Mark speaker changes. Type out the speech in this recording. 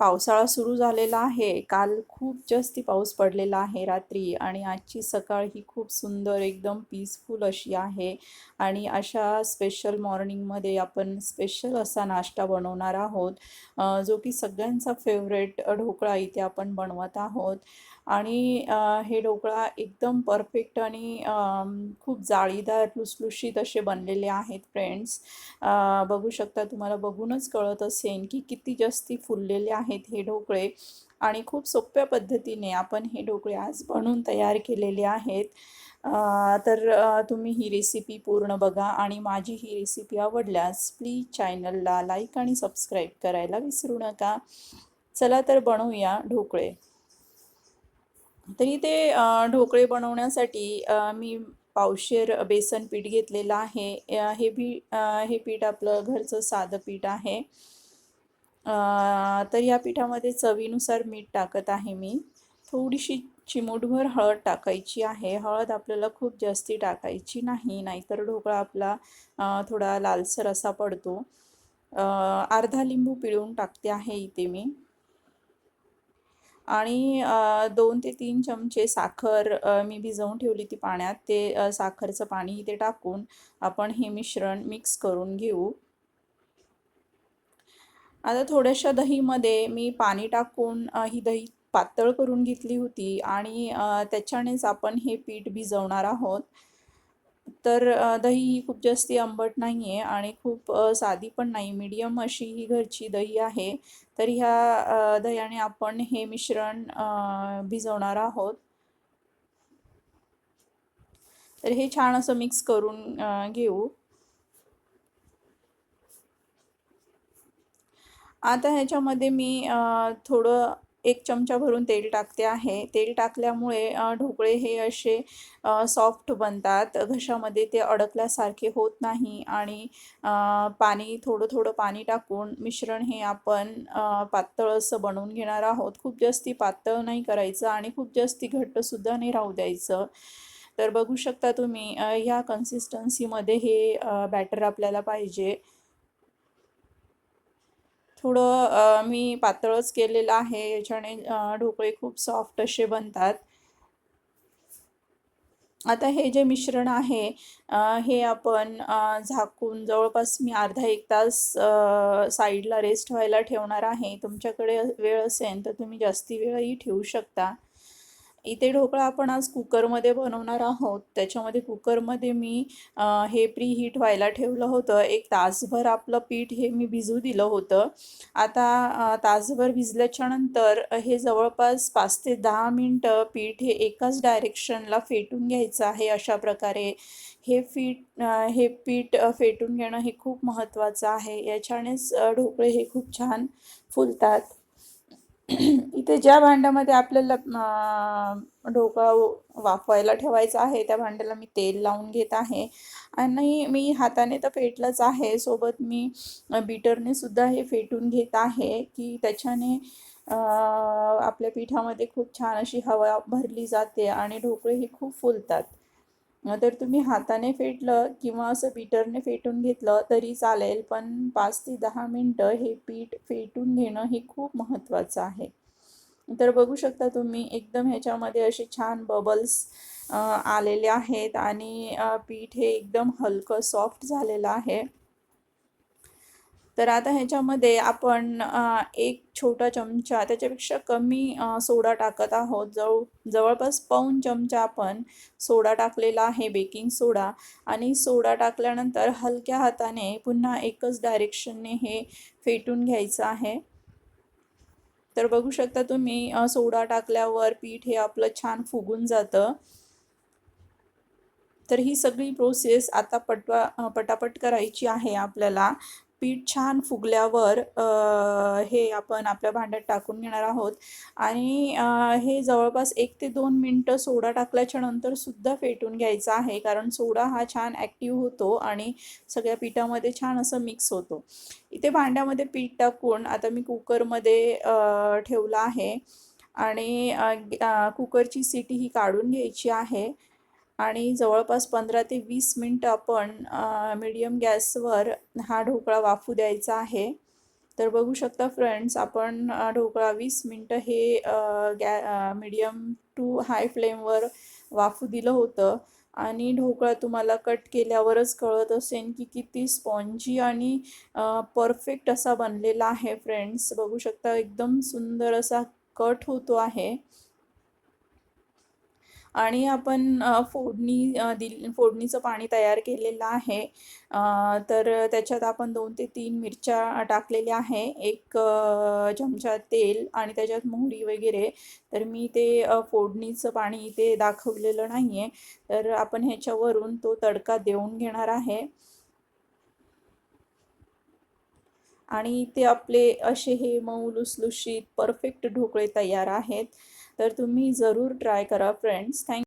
Speaker 1: पावसाळा सुरू झालेला आहे. काल खूप जास्ती पाऊस पडलेला आहे रात्री आणि आजची सकाळ ही खूप सुंदर एकदम पीसफुल अशी आहे. आणि अशा स्पेशल मॉर्निंगमध्ये आपण स्पेशल असा नाश्ता बनवणार आहोत. जो की सगळ्यांचा फेवरेट ढोकळा इथे आपण बनवत आहोत. आणि हे ढोकळा एकदम परफेक्ट आणि खूप जाळीदार लुसलुशीत असे बनलेले आहेत फ्रेंड्स बघू शकता तुम्हाला बघूनच कळत असेल की किती जास्ती फुललेले आहेत हे ढोकळे. आणि खूप सोप्या पद्धतीने आपण हे ढोकळे आज बनवून तयार केलेले आहेत. तर तुम्ही ही रेसिपी पूर्ण बघा आणि माझी ही रेसिपी आवडल्यास प्लीज चॅनलला लाईक आणि सबस्क्राईब करायला विसरू नका. चला तर बनवूया ढोकळे. तरी ते ढोकळे बनवण्यासाठी मी पावशेर बेसन पीठ घेतलेलं आहे. हे बी हे पीठ आपलं घरचं साधं पीठ आहे. तर या पिठामध्ये चवीनुसार मीठ टाकत आहे मी. थोडीशी चिमूटभर हळद टाकायची आहे. हळद आपल्याला खूप जास्ती टाकायची नाही नाहीतर ढोकळा आपला थोडा लालसर असा पडतो. अर्धा लिंबू पिळून टाकते आहे इथे मी. आणि दोन ते तीन चमचे साखर मी भिजवून ठेवली ती पाण्यात. ते साखरचं पाणी इथे टाकून आपण हे मिश्रण मिक्स करून घेऊ. आता थोड्याशा दहीमध्ये मी पाणी टाकून ही दही पातळ करून घेतली होती आणि त्याच्यानेच आपण हे पीठ भिजवणार आहोत. तर दही ही खूप जास्ती आंबट नाही आहे आणि खूप साधी पण नाही. मीडियम अशी ही घरची दही आहे. तर ह्या दह्याने आपण हे मिश्रण भिजवणार आहोत. तर हे छान असं मिक्स करून घेऊ. आता ह्याच्यामध्ये मी थोडं एक चमचा भरून तेल टाकते आहे. तेल टाकल्यामुळे ढोकळे हे असे सॉफ्ट बनतात. घशामध्ये ते अडकल्यासारखे होत नाही आणि पाणी थोडं थोडं पाणी टाकून मिश्रण हे आपण पातळ असं बनवून घेणार आहोत. खूप जास्ती पातळ नाही करायचं आणि खूप जास्ती घट्टसुद्धा नाही राहू द्यायचं. तर बघू शकता तुम्ही ह्या कन्सिस्टन्सीमध्ये हे बॅटर आपल्याला पाहिजे. थोडं मी पातळच केलेलं आहे याच्याने ढोकळे खूप सॉफ्ट असे बनतात. आता हे जे मिश्रण आहे हे आपण झाकून जवळपास मी अर्धा एक तास साईडला रेस्ट व्हायला ठेवणार आहे. तुमच्याकडे वेळ असेल तर तुम्ही जास्ती वेळही ठेवू शकता. इथे ढोकळा आपण आज कुकरमध्ये बनवणार आहोत. त्याच्यामध्ये कुकरमध्ये मी हे प्री हीट व्हायला ठेवलं होतं. एक तासभर आपलं पीठ हे मी भिजू दिलं होतं. आता तासभर भिजल्याच्या नंतर हे जवळपास पाच ते दहा मिनटं पीठ हे एकाच डायरेक्शनला फेटून घ्यायचं आहे अशा प्रकारे. हे फीट हे पीठ फेटून घेणं हे खूप महत्त्वाचं आहे. याच्यानेच ढोकळे हे खूप छान फुलतात. ते ज्या भांड्यामध्ये आपल्याला अ, ढोकळा वाफवायला ठेवायचा आहे त्या भांड्याला मी तेल लावून घेत आहे. आणि मी हाताने तर फेटलंच आहे. सोबत मी बीटरने सुद्धा हे फेटून घेत आहे की त्याच्याने आपल्या पिठामध्ये खूप छान अशी हवा भरली जाते आणि ढोकळे हे खूप फुलतात. तर तुम्ही हाताने फेटलं किंवा असं बीटरने फेटून घेतलं तरी चालेल पण पाच ते दहा मिनटं हे पीठ फेटून घेणं हे खूप महत्त्वाचं आहे. तर बघू शकता तुम्ही एकदम ह्याच्यामध्ये असे छान बबल्स आलेले आहेत आणि पीठ हे एकदम हलकं सॉफ्ट झालेलं आहे. तर आता ह्याच्यामध्ये आपण एक छोटा चमचा त्याच्यापेक्षा कमी सोडा टाकत आहोत. जवळ जवळपास पाऊन चमचा आपण सोडा टाकलेला आहे बेकिंग सोडा. आणि सोडा टाकल्यानंतर हलक्या हाताने पुन्हा एकच डायरेक्शनने हे फेटून घ्यायचं आहे. तर बघू शकता तुम्ही सोडा टाकल्यावर पीठ हे आपलं छान फुगून जातं. तर ही सगळी प्रोसेस आता पटवा पटापट करायची आहे आपल्याला. पीठ छान फुगल्यावर हे आपण आपल्या भांड्यात टाकून घेणार आहोत. आणि हे जवळपास एक ते दोन मिनटं सोडा टाकल्याच्या नंतर सुद्धा फेटून घ्यायचा आहे कारण सोडा हा छान ॲक्टिव्ह होतो आणि सगळ्या पिठामध्ये छान असं मिक्स होतो. इथे भांड्यामध्ये पीठ टाकून आता मी कुकरमध्ये ठेवलं आहे. आणि कुकरची सिटी ही काढून घ्यायची आहे. आणि जवळपास पंधरा ते वीस मिनटं आपण मीडियम गॅसवर हा ढोकळा वाफू द्यायचा आहे. तर बघू शकता फ्रेंड्स आपण ढोकळा वीस मिनटं हे गॅ मीडियम टू हाय फ्लेमवर वाफू दिलं होतं. आणि ढोकळा तुम्हाला कट केल्यावरच कळत असेल की किती स्पॉन्जी आणि परफेक्ट असा बनलेला आहे फ्रेंड्स बघू शकता एकदम सुंदर असा कट होतो आहे. आणि आपण फोडणी दिल फोडणीचं पाणी तयार केलेलं आहे. तर त्याच्यात आपण दोन ते तीन मिरच्या टाकलेल्या आहे. एक चमचा तेल आणि त्याच्यात मोहरी वगैरे. तर मी ते फोडणीचं पाणी इथे दाखवलेलं नाही आहे तर आपण ह्याच्यावरून तो तडका देऊन घेणार आहे. आणि ते आपले असे हे मऊ लुसलुशीत परफेक्ट ढोकळे तयार आहेत. तर तुम्ही जरूर ट्राय करा फ्रेंड्स थँक